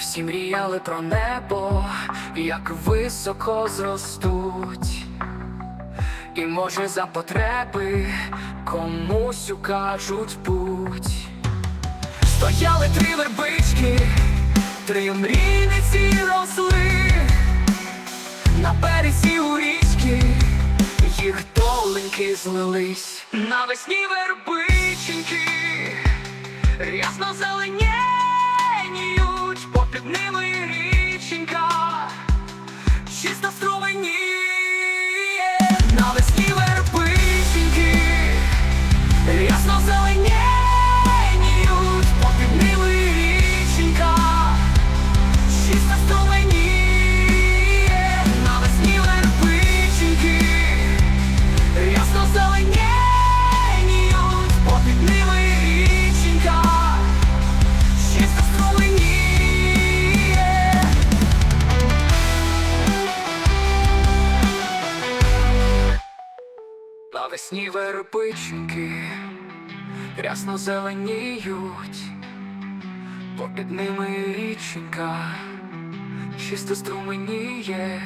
Всі мріяли про небо, як високо зростуть. І може за потреби комусь укажуть путь. Стояли три вербички, три мрійниці росли на березі у річки, їх доленьки злились навесні вербиченьки, рясно зеленіють, чисто струменіє, навесні Навесні вербиченьки рясно зеленіють, попід ними річенька, чисто струменіє.